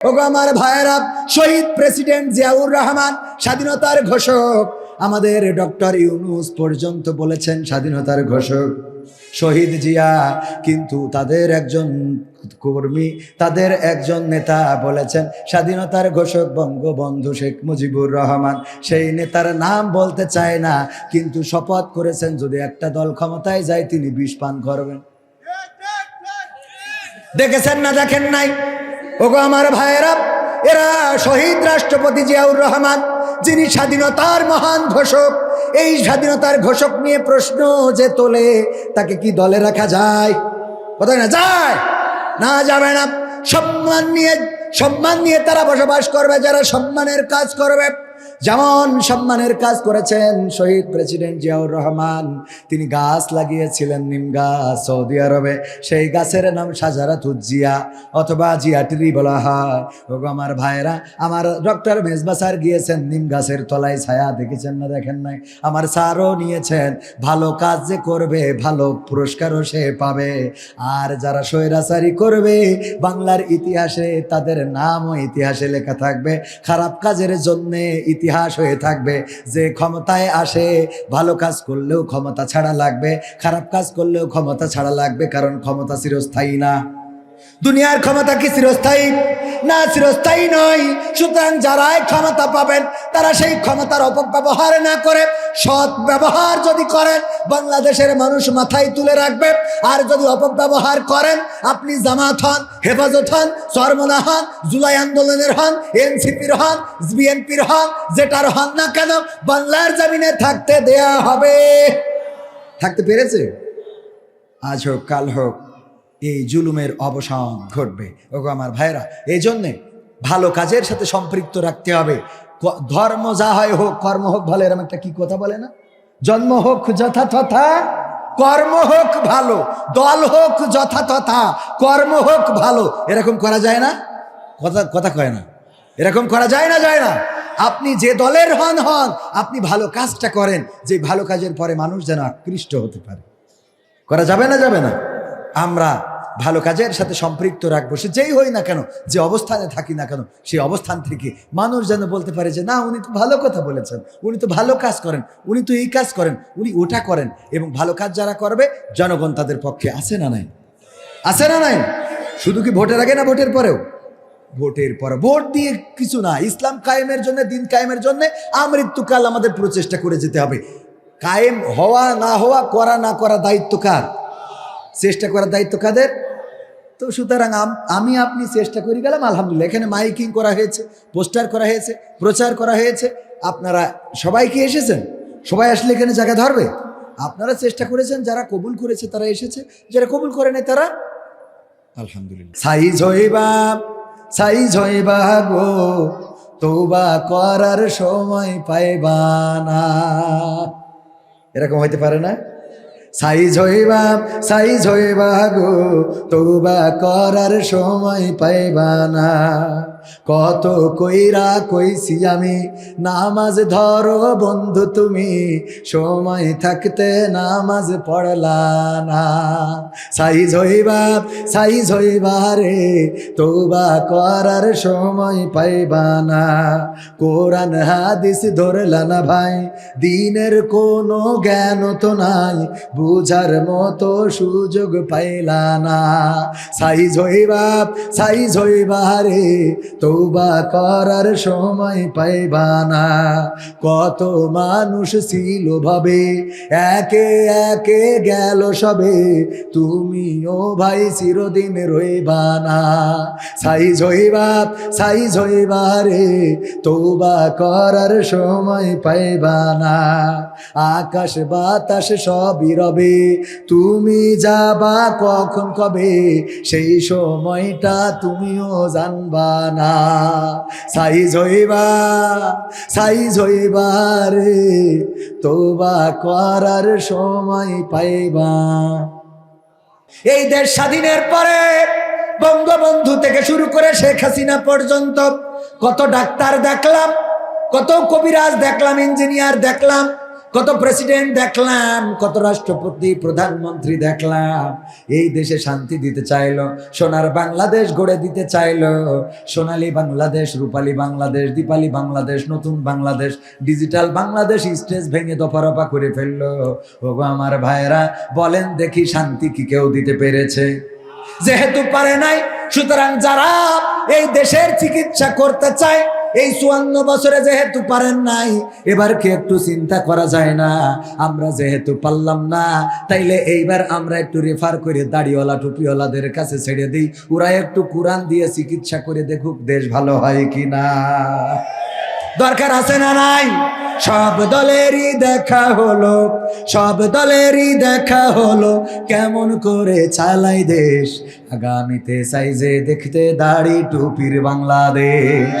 ওগো আমার ভাইয়েরা, শহীদ প্রেসিডেন্ট জিয়াউর রহমান, স্বাধীনতার ঘোষক। আমাদের ডক্টর ইউনুস পর্যন্ত বলেছেন স্বাধীনতার ঘোষক। শহীদ জিয়া কিন্তু তাদের একজন কর্মী, তাদের একজন নেতা বলেছেন, স্বাধীনতার ঘোষক বঙ্গবন্ধু শেখ মুজিবুর রহমান। সেই নেতার নাম বলতে চায় না, কিন্তু শপথ করেছেন যদি একটা দল ক্ষমতায় যায়, তিনি বিষ পান করবেন। দেখেছেন না, দেখেন নাই? ওগো আমার ভাইয়েরা, এরা শহীদ রাষ্ট্রপতি জিয়াউর রহমান, যিনি স্বাধীনতার মহান ঘোষক, এই স্বাধীনতার ঘোষক নিয়ে প্রশ্ন যে তোলে, তাকে কি দলে রাখা যায়? কোথায় না যায়? না যাবে না। সম্মান নিয়ে সম্মান নিয়ে তারা বসবাস করবে, যারা সম্মানের কাজ করবে। যেমন সম্মানের কাজ করেছেন শহীদ প্রেসিডেন্ট জিয়াউর রহমান, তিনি গাছ লাগিয়েছিলেন নিম গাছ সৌদি আরবে, সেই গাছের নাম সাজারাত জিয়া, অথবা জিয়া ট্রি বলা হয়। ওগো আমার ভাইরা আমার ডক্টর মেজবা স্যার গিয়েছেন নিম গাছের তলায়, ছায়া দেখেছেন না, দেখেন নাই? আমার স্যারও নিয়েছেন, ভালো কাজ যে করবে, ভালো পুরস্কারও সে পাবে। আর যারা স্বৈরাচারী করবে, বাংলার ইতিহাসে তাদের নামও ইতিহাসে লেখা থাকবে। খারাপ কাজের জন্যে ইতিহাস হয়ে থাকবে। যে ক্ষমতায় আসে, ভালো কাজ করলেও ক্ষমতা ছাড়া লাগবে, খারাপ কাজ করলেও ক্ষমতা ছাড়া লাগবে, কারণ ক্ষমতা চিরস্থায়ী না। দুনিয়ার ক্ষমতা কি চিরস্থায়ী? না চিরস্থায়ী নয়। সুতরাং যারাই ক্ষমতা পাবেন, তারা সেই ক্ষমতার অপব্যবহার না করে, সৎ ব্যবহার যদি করেন, বাংলাদেশের মানুষ মাথায় তুলে রাখবে। আর যদি অপব্যবহার করেন, আপনি জামাত হন, হেফাজত হন, সরমনা হন, জুলাই আন্দোলনের হন, এনসিপির হন, বিএনপির হন, যেটার হন না কেন, বাংলার জামিনে থাকতে দেয়া হবে। থাকতে পেরেছে? আজ হোক, কাল হোক এই জুলুমের অবসান ঘটবে। ওগো আমার ভাইরা এই জন্যে ভালো কাজের সাথে সম্পৃক্ত রাখতে হবে। ধর্ম যা হয় হোক, কর্ম হোক, ভালো এরকম একটা কি কথা বলে না? জন্ম হোক যথা তথা কর্ম হোক ভালো, দল হোক যথা তথা কর্ম হোক ভালো, এরকম করা যায় না? কথা কথা কয় না। এরকম করা যায় না যায় না। আপনি যে দলের হন হন, আপনি ভালো কাজটা করেন, যে ভালো কাজের পরে মানুষ যেন আকৃষ্ট হতে পারে। করা যাবে না যাবে না। আমরা ভালো কাজের সাথে সম্পৃক্ত রাখব। সে যেই হই না কেন, যে অবস্থানে থাকি না কেন সেই অবস্থান থেকে মানুষ যেন বলতে পারে যে, না, উনি তো ভালো কথা বলেছেন, উনি তো ভালো কাজ করেন, উনি তো এই কাজ করেন, উনি ওটা করেন। এবং ভালো কাজ যারা করবে, জনগণ তাদের পক্ষে আছে না নাই? আছে না নাই? শুধু কি ভোটের আগে না ভোটের পরেও? ভোটের পর, ভোট দিয়ে কিছু না, ইসলাম কায়েমের জন্য, দিন কায়েমের জন্য আমৃত্যুকাল আমাদের প্রচেষ্টা করে যেতে হবে। কায়েম হওয়া, না হওয়া, করা, না করা দায়িত্ব কার? চেষ্টা করার দায়িত্ব কাদের? তো সুতরাং আমি আপনি চেষ্টা করি গেলাম, আলহামদুলিল্লাহ। এখানে মাইকিং করা হয়েছে, পোস্টার করা হয়েছে, প্রচার করা হয়েছে। আপনারা সবাই কি এসেছেন? সবাই আসলে এখানে জায়গা ধরবে? আপনারা চেষ্টা করেছেন, যারা কবুল করেছে তারা এসেছে, যারা কবুল করে নাই তারা? আলহামদুলিল্লাহ। হইবা গো তৌবা করার সময় পাইবা না। এরকম হইতে পারে না? সাইজ হইবা সাইজ হইবা গো তৌবা করার সময় পাইবা না। কত কইরা কইছি আমি, নামাজ ধরো বন্ধু তুমি, সময় থাকতে নামাজ পড়লা না। সাইজ হইবা সাইজ হইবা রে তৌবা করার সময় পাইবা না। কোরআন, হাদিস ধরলা না ভাই, দিনের কোনো জ্ঞান তো নাই, বুঝার মতো সুযোগ পাইলা না। সাইজ হইবা সাইজ হইবা রে তৌবা করার সময় পাইবা না। কত মানুষ ছিল ভাবে, একে একে গেল সবে। তুমিও ভাই চিরদিন রইবা না। সাইজ হইবা সাইজ হইবা রে তৌবা করার সময় পাইবা না। আকাশ বাতাস সবই রবে, তুমি যাবা কখন কবে? সেই সময়টা তুমিও জানবা না। সাইজ হইবা সাইজ হইবা রে, তৌবা করার সময় পাইবা। এই দেশ স্বাধীনের পরে বঙ্গবন্ধু থেকে শুরু করে শেখ হাসিনা পর্যন্ত কত ডাক্তার দেখলাম, কত কবিরাজ দেখলাম, ইঞ্জিনিয়ার দেখলাম কত প্রেসিডেন্ট দেখলাম, কত রাষ্ট্রপতি, প্রধানমন্ত্রী দেখলাম। এই দেশে শান্তি দিতে চাইলো, সোনার বাংলাদেশ গড়ে দিতে চাইলো। সোনালি বাংলাদেশ, রূপালী বাংলাদেশ, দীপালি বাংলাদেশ, নতুন বাংলাদেশ ডিজিটাল বাংলাদেশ, স্টেজ ভেঙে দফারফা করে ফেলল। ওগো আমার ভাইয়েরা, বলেন দেখি শান্তি কি কেউ দিতে পেরেছে? যেহেতু পারে নাই, সুতরাং যারা এই দেশের চিকিৎসা করতে চায় এই চুয়ান্ন বছরে যেহেতু পারেন নাই, এবার কি একটু চিন্তা করা যায় না? আমরা যেহেতু পারলাম না, তাইলে এইবার আমরা একটু রেফার করে দাড়িওয়ালা, টুপিওয়ালাদের কাছে ছেড়ে দিই। ওরা একটু কোরআন দিয়ে চিকিৎসা করে দেখুক দেশ ভালো হয় কি না দরকার আছে না নাই? সব দলেরই দেখা হলো, সব দলেরই দেখা হলো, কেমন করে চালাই দেশ? আগামীতে চাই যে দেখতে দাড়ি টুপির বাংলাদেশ।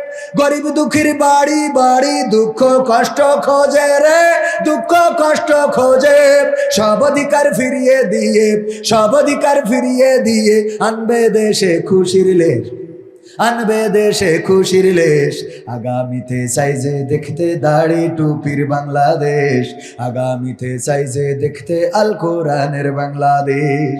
গরিব দুঃখীর বাড়ি বাড়ি দুঃখ, কষ্ট খোঁজে রে, দুঃখ, কষ্ট খোঁজে। সব অধিকার ফিরিয়ে দিয়ে, সব অধিকার ফিরিয়ে দিয়ে আনবে দেশে খুশির লেশ, আনবে দেশে খুশির লেশ। আগামীতে চাই যে দেখতে দাড়ি টুপির বাংলাদেশ, আগামীতে চাই যে দেখতে আল কোরআনের বাংলাদেশ।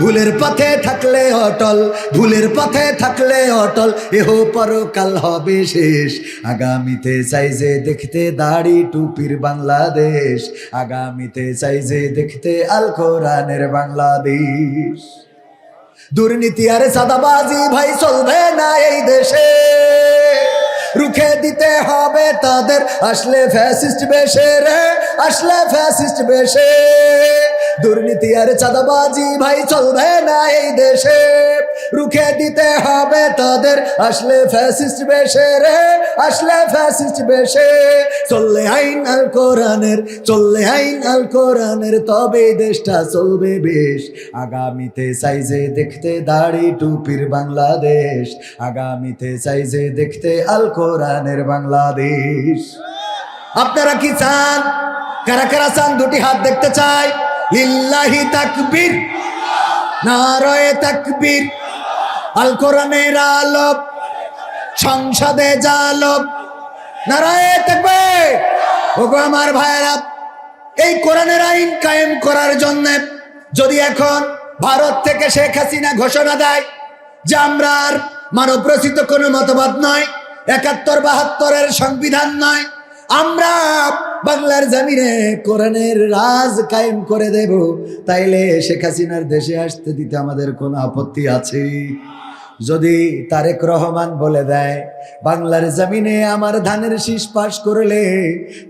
ভুলের পথে থাকলে অটল, ভুলের পথে থাকলে অটল, এহ পরকাল হবে শেষ। আগামীতে চাই যে দেখতে দাড়ি টুপির বাংলাদেশ, আগামীতে চাই যে দেখতে আল কোরআনের বাংলাদেশ। দুর্নীতি আর সাদাবাজি ভাই, চলবে না এই দেশে। রুখে দিতে হবে তাদের, আসলে ফ্যাসিস্ট বেশে রে, আসলে ফ্যাসিস্ট বেশে। দুর্নীতি আর চাঁদাবাজি ভাই চলবে না এই দেশে। রুখে দিতে হবে তাদের। আসলে ফ্যাসিস্ট বেশে রে, আসলে ফ্যাসিস্ট বেশে। চললে আইন আল কোরআনের, চললে আইন আল কোরআনের, তবে দেশটা চলবে বেশ। আগামীতে চাইজে দেখতে দাড়ি টুপির বাংলাদেশ। আগামীতে চাইজে দেখতে আল কোরআনের বাংলাদেশ। আপনারা কি চান? কারা কারা চান? দুটি হাত দেখতে চাই। লিল্লাহি তাকবীর। নারায়ে তাকবীর। আল কোরআনের আলোক। সংসদে জালক। নারায়ে তাকবীর। ওগো আমার ভাইয়েরা, এই কোরআনের আইন কায়েম করার জন্য যদি এখন ভারত থেকে শেখ হাসিনা ঘোষণা দেয় যে আমরা আর মানব রচিত কোনো মতবাদ নয়, একাত্তর বাহাত্তরের সংবিধান নয়, আমরা বাংলার জামিনে কোরআনের রাজ কায়েম করে দেব। তাইলে শেখ হাসিনার দেশে আসতে দিতে আমাদের কোনো আপত্তি আছে? যদি তারেক রহমান বলে দেয়, বাংলার জমিনে আমার ধানের শীষ পাশ করলে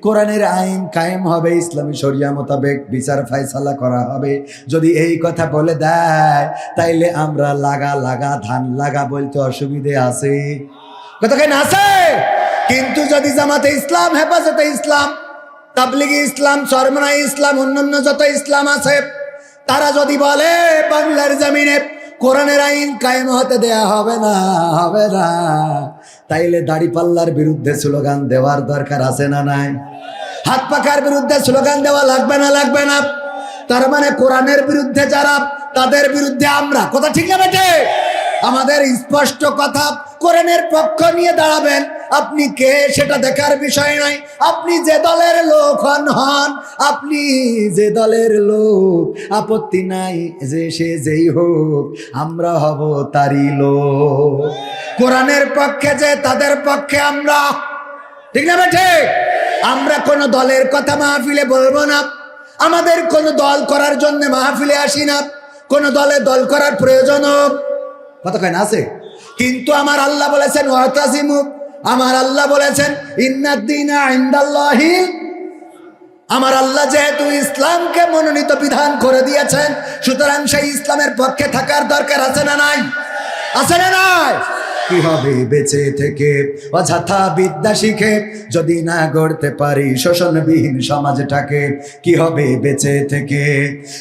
কোরআনের আইন কায়েম হবে, ইসলামী শরিয়া মোতাবেক বিচার ফায়সালা করা হবে। যদি এই কথা বলে দেয়, তাইলে আমরা লাগা লাগা ধান লাগা বলতে অসুবিধে আছে। কেন আছে? কিন্তু যদি জামাতে ইসলাম, হেফাজতে ইসলাম তাবলিগি ইসলাম সরমনাই ইসলাম, অন্যান্য যত ইসলাম আছে, তারা যদি বলে বাংলার জমিনে কোরআনের আইন কায়েম হতে দেয়া হবে না হবে না, তাইলে দাড়ি পাল্লার বিরুদ্ধে স্লোগান দেওয়ার দরকার আছে না নাই? হাত পাখার বিরুদ্ধে স্লোগান দেওয়া লাগবে না লাগবে না? তার মানে কোরআনের বিরুদ্ধে যারা, তাদের বিরুদ্ধে আমরা। কথা ঠিক না বেটে আমাদের স্পষ্ট কথা কোরআনের পক্ষ নিয়ে দাঁড়াবেন। আপনি কে সেটা দেখার বিষয় নয়। আপনি যে দলের লোক হন হন। আপনি যে দলের লোক, আপত্তি নাই যে সে যেই হোক, আমরা হব তারই লোক। কোরআনের পক্ষে যে তাদের পক্ষে আমরা। ঠিক না বেঠে? আমরা কোনো দলের কথা মাহফিলে বলব না। আমাদের কোনো দল করার জন্য মাহফিলে আসি না। কোনো দলে দল করার প্রয়োজন কথা না আছে? কিন্তু আমার আল্লাহ বলেছেন আমার আল্লাহ বলেছেন ইন্দাল্লাহি আমার আল্লাহ যেহেতু ইসলামকে মনোনীত বিধান করে দিয়েছেন, সুতরাং সেই ইসলামের পক্ষে থাকার দরকার আছে না নাই? আছে না নাই? কি হবে? বেঁচে থেকে অযথা বিদ্যা শিখে যদি না গড়তে পারি শোষণবিহীন সমাজটাকে, কি হবে বেঁচে থেকে?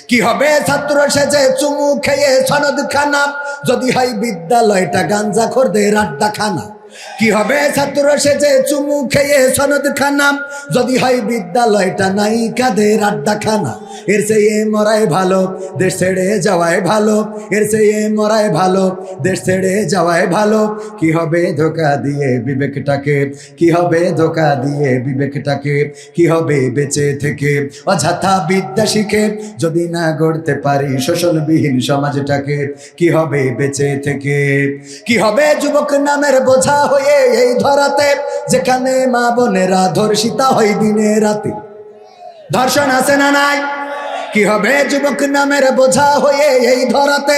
কি হবে? ছাত্র সেজে চুমু খেয়ে সনদ খানা যদি হয় বিদ্যালয়টা গাঞ্জা খোরদের আড্ডা খানা কি হবে ছাত্র সেজে চুমু খেয়ে সনদ খানা যদি হয় বিদ্যালয়টা নাই কাদের আড্ডা খানা এর চেয়ে মরাই ভালো, দেশ ছেড়ে যাওয়াই ভালো। এর চেয়ে মরাই ভালো, দেশ ছেড়ে যাওয়াই ভালো। কি হবে ধোকা দিয়ে বিবেকটাকে? কি হবে ধোকা দিয়ে বিবেকটাকে? কি হবে বেঁচে থেকে? অযথা বিদ্যা শিখে যদি না গড়তে পারি শোষণবিহীন সমাজটাকে, কি হবে বেঁচে থেকে? কি হবে যুবক নামের বোঝা হয়ে এই ধরাতে, যেখানে মা বোনেরা ধর্ষিতা হয় দিনে রাতে। ধর্ষণ আছে না নাই? কি হবে? যুবক নামের বোঝা হয়ে এই ধরাতে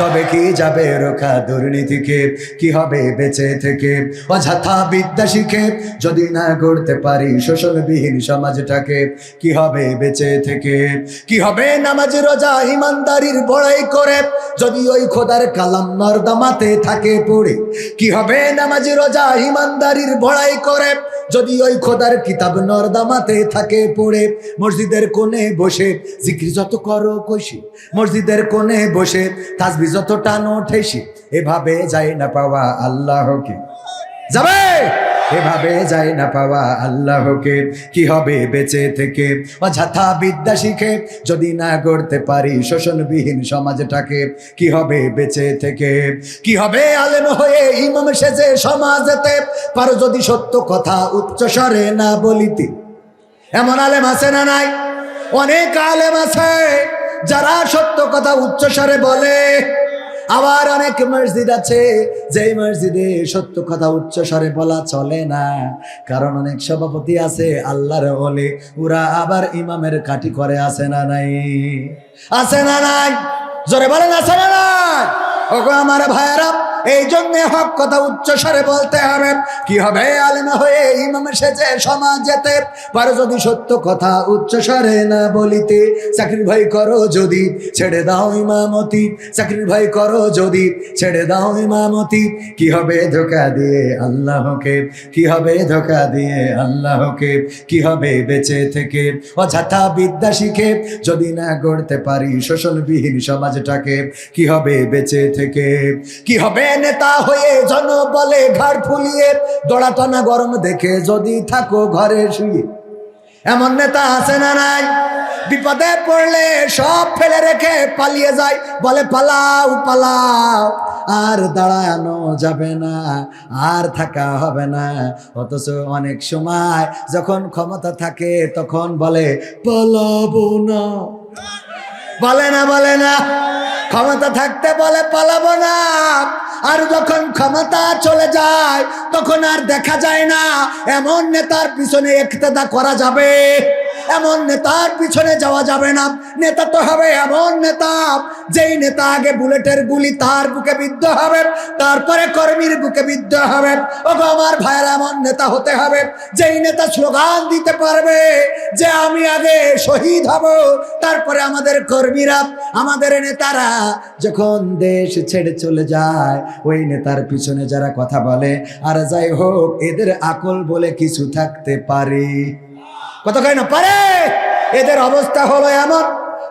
তবে কি যাবে রোখা দুর্নীতিকে? কি হবে বেঁচে থেকে? অযথা বিদ্যা শিখে যদি না গড়তে পারি শোষণবিহীন সমাজটাকে, কি হবে বেঁচে থেকে? কি হবে নামাজ রোজা ইমানদারির বড়াই করে? যদি ওই খোদার কালাম নর্দমাতে থাকে পড়ে, কি হবে নামাজ রোজা ইমানদারির বড়াই করে? যদি ওই খোদার কিতাব নর্দমাতে থাকে পড়ে, মসজিদের কোণে বসে জিক্রি যত করো কষি মসজিদের কোণে বসে তাসবি যত টানো এভাবে যায় না পাওয়া আল্লাহকে। যাবে? এভাবে যায় না পাওয়া আল্লাহকে। কি হবে বেঁচে থেকে? অযথা বিদ্যা শিখে, যদি না গড়তে পারি শোষণবিহীন সমাজটাকে, কি হবে বেঁচে থেকে? কি হবে আলেম হয়ে ইমাম সেজে সমাজেতে? পারো যদি সত্য কথা উচ্চ স্বরে না বলিতে। এমন আলেম আছে না নাই? অনেক আলেম আছে, যারা সত্য কথা উচ্চস্বরে বলে। আবার অনেক মসজিদ আছে, যেই মসজিদে সত্য কথা উচ্চ স্বরে বলা চলে না। কারণ অনেক সভাপতি আছে, আল্লাহর বলে ওরা আবার ইমামের কাটি করে, আছে না নাই? আছে না নাই? জোরে বলেন, আছে না নাই? ওগো আমার ভাইয়েরা এই জন্য হক কথা উচ্চ স্বরে বলতে হবে। কি হবে? আলেমা হয়ে ইমাম সেজে সমাজ যেতে পারো যদি সত্য কথা উচ্চ স্বরে না বলিতে, চাকরির ভাই করো যদি, ছেড়ে দাও ইমামতি। চাকরির ভাই করো যদি, ছেড়ে দাও ইমামতি। কি হবে ধোকা দিয়ে আল্লাহকে? কি হবে ধোকা দিয়ে আল্লাহকে? কি হবে বেঁচে থেকে? অযথা বিদ্যা শিখে যদি না গড়তে পারি শোষণবিহীন সমাজটাকে, কি হবে বেঁচে থেকে? কি হবে নেতা হয়ে জন বলে ঘাড় ফুলিয়ে দড়াটানা গরম দেখে যদি থাকো ঘরে শুয়ে। এমন নেতা আছে না নাই? বিপদে পড়লে সব ফেলে রেখে পালিয়ে যায়। বলে, পালাও পালাও, আর দাঁড়ানো যাবে না, আর থাকা হবে না। অথচ অনেক সময় যখন ক্ষমতা থাকে তখন বলে, পালাবো না। বলে না বলে না। ক্ষমতা থাকতে বলে, পালাবো না। আর যখন ক্ষমতা চলে যায়, তখন আর দেখা যায় না। এমন নেতার পিছনে একতেদা করা যাবে। এমন নেতার পিছনে যাওয়া যাবে না। নেতা তো হবে এমন নেতা, যেই নেতা আগে বুলেটের গুলি তার বুকে বিদ্ধ হবে, তারপরে কর্মীর বুকে বিদ্ধ হবে। ও গো আমার ভাইয়ের এমন নেতা হতে হবে, যেই নেতা স্লোগান দিতে পারবে যে আমি আগে শহীদ হব। তারপরে আমাদের কর্মীরা, আমাদের নেতারা যখন দেশ ছেড়ে চলে যায়, ওই নেতার পিছনে যারা কথা বলে, আর যাই হোক, এদের আকল বলে কিছু থাকতে পারে। কত কয় না, পারে? এদের অবস্থা হলো এমন।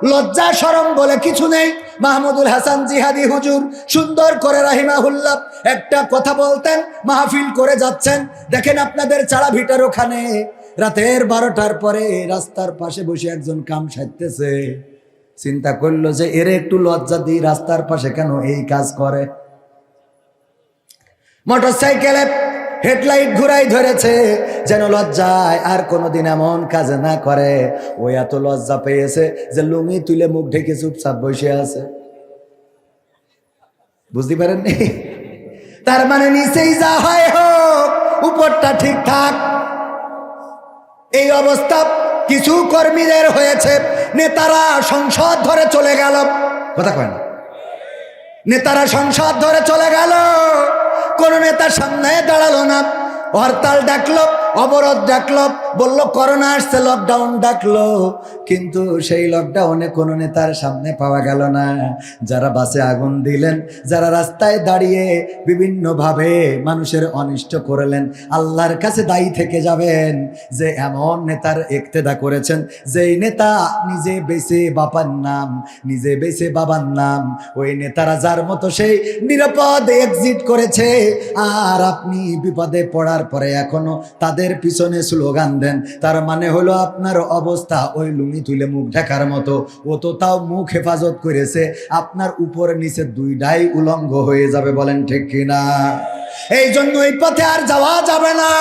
লজ্জা সরম বলে কিছু নেই। মাহমুদুল হাসান জিহাদি হুজুর সুন্দর করে রাহিমাহুল্লাহ একটা কথা বলতেন, মাহফিল করে যাচ্ছেন। দেখেন আপনাদের চাড়া ভিটার ওখানে। রাতের বারোটার পরে রাস্তার পাশে বসে একজন কাম সারতেছে। চিন্তা করল যে, এর একটু লজ্জা দিই, রাস্তার পাশে কেন এই কাজ করে? মোটর সাইকেলে হেডলাইট ঘুরাই ধরেছে, যেন লজ্জায় আর কোনোদিন এমন কাজ না করে। ও এত লজ্জা পেয়েছে যে লুঙি তুলে মুখ ঢেকে চুপচাপ বসে আছে। বুঝতে পারেননি? তার মানে নিচেই যা হয় হোক, উপরটা ঠিকঠাক এই অবস্থা কিছু কর্মীদের হয়েছে, নেতারা সংসদ ধরে চলে গেল। কথা কয় না। নেতারা সংসদ ধরে চলে গেল। কোন নেতা সামনে দাঁড়াল না। হরতাল ডাকলো অবরোধ ডাকলো, বলল, করোনা আসছে লকডাউন ডাকলো। কিন্তু সেই লকডাউনে কোনো নেতার সামনে পাওয়া গেল না। যারা বাসে আগুন দিলেন, যারা রাস্তায় দাঁড়িয়ে বিভিন্নভাবে মানুষের অনিষ্ট করলেন, আল্লাহর কাছে দায়ী থেকে যাবেন। যে এমন নেতার একতেদা করেছেন, যেই নেতা নিজে বেছে বাবার নাম, নিজে বেছে বাবার নাম, ওই নেতারা যার মতো সেই নিরাপদ এক্সিট করেছে। আর আপনি বিপদে পড়ার পরে এখনও তাদের পিছনে স্লোগান দেন। তার মানে হলো আপনার অবস্থা ওই লুঙ্গি তুলে মুখ ঢাকার মতো। ও তো তাও মুখ হেফাজত করেছে। আপনার উপর নিচে দুইটাই উলঙ্গ হয়ে যাবে বলেন ঠিক কিনা? এই জন্য এই পথে আর যাওয়া যাবে না।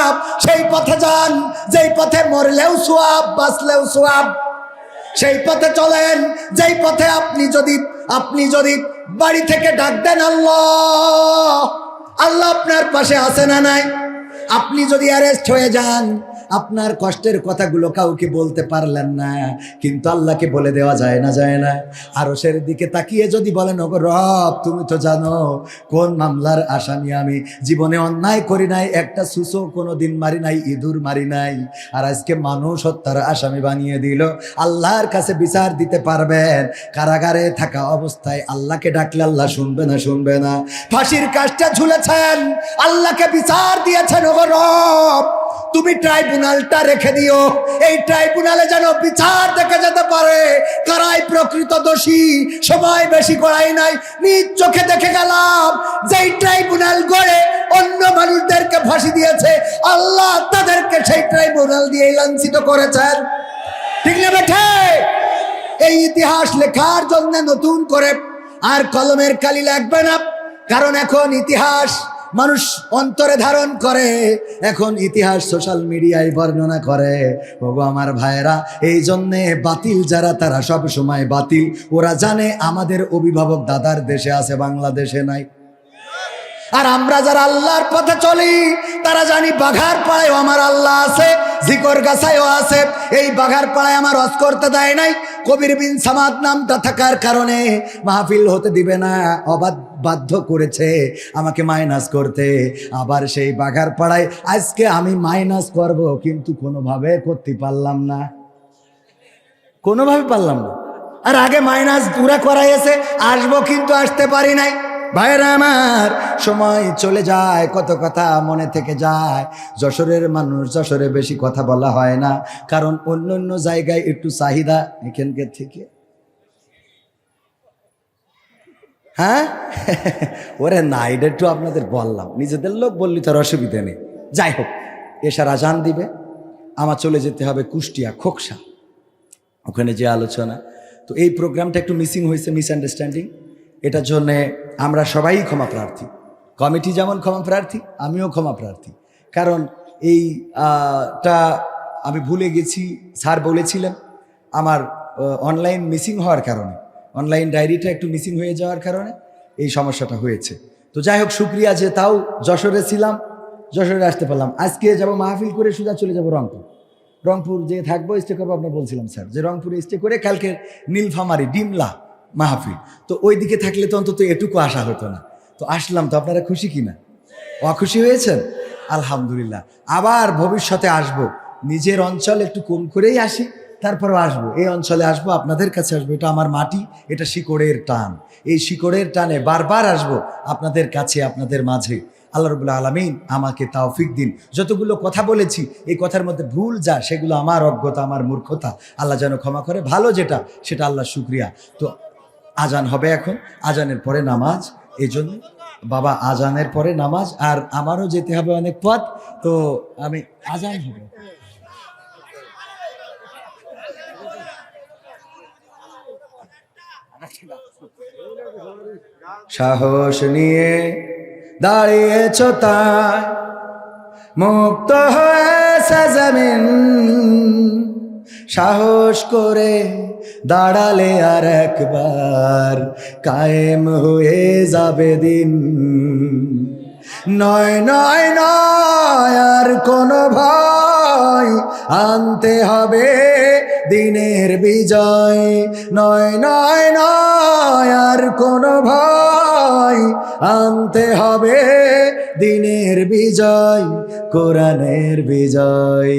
সেই পথে যান, যেই পথে মরলেও সোয়াব, বাঁচলেও সোয়াব। সেই পথে চলেন, যেই পথে আপনি যদি আপনি যদি বাড়ি থেকে ডাক দেন আল্লাহ। আল্লাহ আপনার পাশে আসে না নাই? আপনি যদি অ্যারেস্ট হয়ে যান আপনার কষ্টের কথাগুলো কাউকে বলতে পারলেন না। কিন্তু আল্লাহকে বলে দেওয়া যায় না যায় না। আরসের দিকে তাকিয়ে যদি বলেন, ওগো রব, তুমি তো জানো কোন মামলার আসামি আমি। জীবনে অন্যায় করি নাই, একটা সুসো কোনো দিন মারি নাই, ইঁদুর মারি নাই। আর আজকে মানুষ হত্যার আসামি বানিয়ে দিল। আল্লাহর কাছে বিচার দিতে পারবেন। কারাগারে থাকা অবস্থায় আল্লাহকে ডাকলে আল্লাহ শুনবে না শুনবে না। ফাঁসির কাজটা ঝুলেছেন। আল্লাহকে বিচার দিয়েছেন, ওগো রব। তুমি ট্রাইব্যুনালটা রেখে দিও। এই ট্রাইব্যুনালে যেন বিচার দেখে যেতে পারে। কারাই প্রকৃত দোষী, সময় বেশি করাই নাই, নিজ চোখে দেখে গেলাম, যেই ট্রাইব্যুনাল গড়ে অন্য মানুষদেরকে ফাঁসি দিয়েছে, আল্লাহ তাদেরকে সেই ট্রাইব্যুনাল দিয়ে লাঞ্ছিত করেছেন। ঠিক না বেঠে? এই ইতিহাস লেখার জন্য নতুন করে আর কলমের কালি লাগবে না, কারণ এখন ইতিহাস মানুষ অন্তরে ধারণ করে, এখন ইতিহাস সোশ্যাল মিডিয়ায় বর্ণনা করে। ওগো আমার ভাইয়েরা, এই জন্যে বাতিল যারা, তারা সব সময় বাতিল। ওরা জানে আমাদের অভিভাবক দাদার দেশে আছে, বাংলাদেশে নাই। আর আমরা যারা আল্লাহর পথে চলি, তারা জানি বাঘার পাড়ায় আমার আল্লাহ আছে, জিকর গাছায়ও আছে। এই বাঘার পাড়ায় আমার রস করতে দেয় নাই। কবির বিন সামাদ নামটা থাকার কারণে মাহফিল হতে দিবে না, অবাধ বাধ্য করেছে আমাকে মাইনাস করতে। আবার সেই বাঘার পাড়ায় আজকে আমি মাইনাস করব, কিন্তু কোনোভাবে করতে পারলাম না। কোনোভাবে পারলাম না। আর আগে মাইনাস দূরে করাইছে আসব কিন্তু আসতে পারি নাই। ভাইরা আমার, সময় চলে যায়, কত কথা মনে থেকে যায়। যশোরের মানুষ যশোরে বেশি কথা বলা হয় না, কারণ অন্য অন্য জায়গায় একটু চাহিদা এখানকার থেকে। হ্যাঁ? ওরে না, এটা একটু আপনাদের বললাম, নিজেদের লোক বললি তার অসুবিধা নেই। যাই হোক, এসার আজান দিবে, আমার চলে যেতে হবে কুষ্টিয়া, খোকসা। ওখানে যে আলোচনা, তো এই প্রোগ্রামটা একটু মিসিং হয়েছে মিসআন্ডারস্ট্যান্ডিং এটার জন্যে আমরা সবাই ক্ষমা প্রার্থী। কমিটি যেমন ক্ষমা প্রার্থী, আমিও ক্ষমা প্রার্থী। কারণ এই টা আমি ভুলে গেছি, স্যার বলেছিলেন, আমার অনলাইন মিসিং হওয়ার কারণে অনলাইন ডায়েরিটা একটু মিসিং হয়ে যাওয়ার কারণে এই সমস্যাটা হয়েছে। তো যাই হোক, শুক্রিয়া যে তাও যশোরে ছিলাম, যশোরে আসতে পারলাম। আজকে যাব মাহফিল করে সোজা চলে যাব রংপুর। রংপুর যে থাকব স্টে করব, আপনার বলছিলাম, স্যার। যে রংপুরে স্টে করে কালকে নীলফামারি, ডিমলা। মাহফিল। তো ওই দিকে থাকলে তো অন্তত এটুকু আশা হতো না। তো আসলাম, তো আপনারা খুশি কিনা? অখুশি হয়েছেন? আলহামদুলিল্লাহ। আবার ভবিষ্যতে আসব। নিজের অঞ্চল একটু কম করেই আসি, তারপরও আসব। এই অঞ্চলে আসব, আপনাদের কাছে আসব। এটা আমার মাটি, এটা শিকড়ের টান। এই শিকড়ের টানে বারবার আসব আপনাদের কাছে, আপনাদের মাঝে। আল্লাহ রবুল্লা আলমিন আমাকে তাওফিক দিন। যতগুলো কথা বলেছি, এই কথার মধ্যে ভুল যা, সেগুলো আমার অজ্ঞতা, আমার মূর্খতা। আল্লাহ যেন ক্ষমা করে, ভালো যেটা, সেটা আল্লাহ শুক্রিয়া। তো আজান হবে এখন, আজানের পরে নামাজ, এই জন্য বাবা আজানের পরে নামাজ, আর আমারও যেতে হবে অনেক পথ, তো আমি আজান হবে। সাহস নিয়ে দাঁড়িয়েছ তাই মুক্ত হয়েছে জমিন। সাহস করে দাঁড়ালে আর একবার কায়েম হয়ে যাবে দিন। নয় নয় নয়, আর কোনো ভয় আনতে হবে দিনের বিজয়। নয় নয় নয়, আর কোনো ভয় আনতে হবে দিনের বিজয়, কোরআনের বিজয়।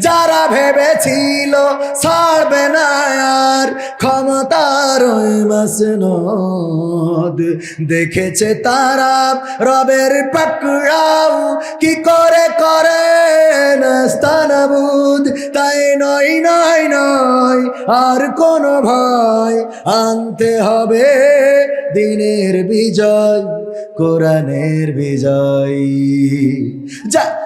যারা ভেবেছিল ছাড়বে না আর ক্ষমতার দেখেছে তারা রবের পাকড়াও কি করে করে নাস্তানাবুদ তাই নয় নয় নয়, আর কোন ভয় আনতে হবে দিনের বিজয়, কোরআনের বিজয়। যা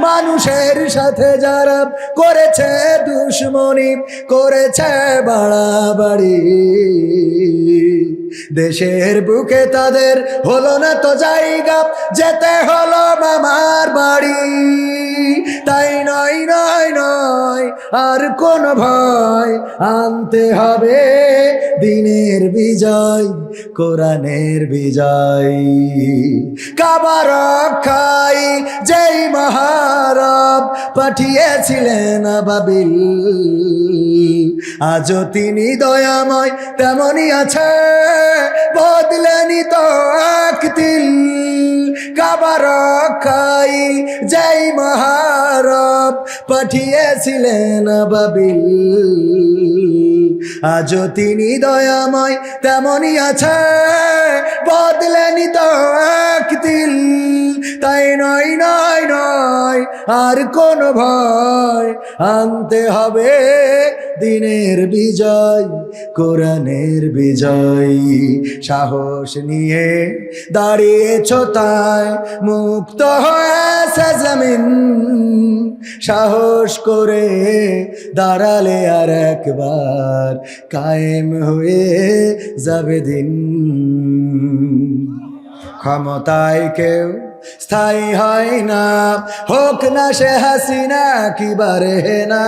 মানুষের সাথে যারা করেছে দুশ্মনী, করেছে বাড়াবাড়ি। দেশের বুকে তাদের হলো না তো জায়গা, যেতে হলো মামার বাড়ি। তাই নয় নয় নয়, আর কোন ভয় আনতে হবে দিনের বিজয়, কোরআনের বিজয়। কাবার খাই যেই মহারব পাঠিয়েছিলেন বাবিল। আজও তিনি দয়াময় তেমনই আছে, বদলেনি তো আকতিল কাবার খাই যাই মহারব পাঠিয়েছিলেন বাবিল। আজও তিনি দয়াময় তেমনই আছে বদলেনি তো এক তিল তাই নয় নয় নয়, আর কোন ভয় আনতে হবে দিনের বিজয়, কোরআনের বিজয়। সাহস নিয়ে দাঁড়িয়েছ তাই মুক্ত হয়েছে জমিন। সাহস করে দাঁড়ালে আর একবার কায়েম হয়ে যাবে দিন। ক্ষমতায় কেউ স্থায়ী হয় না, হোক না সে হাসিনা কি বারে না,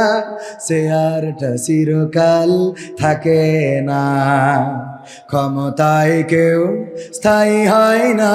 সে আরটা চিরকাল থাকে না। ক্ষমতায় কেউ স্থায়ী হয় না।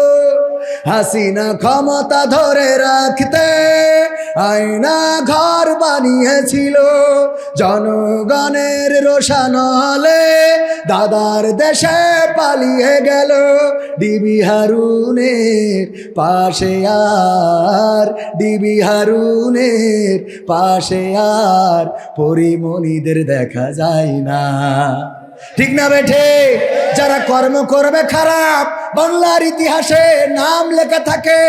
হাসিনা ক্ষমতা ধরে রাখতে আয়না ঘর বানিয়েছিল। জনগণের রোশানলে দাদার দেশে পালিয়ে গেল। ডিবি হারুনের পাশে আর, ডিবি হারুনের পাশে আর, পরিমণিদের দেখা যায় না। ঠিক না বেঠে? যারা কর্ম করবে খারাপ বাংলার ইতিহাসে নাম লেখা থাকে।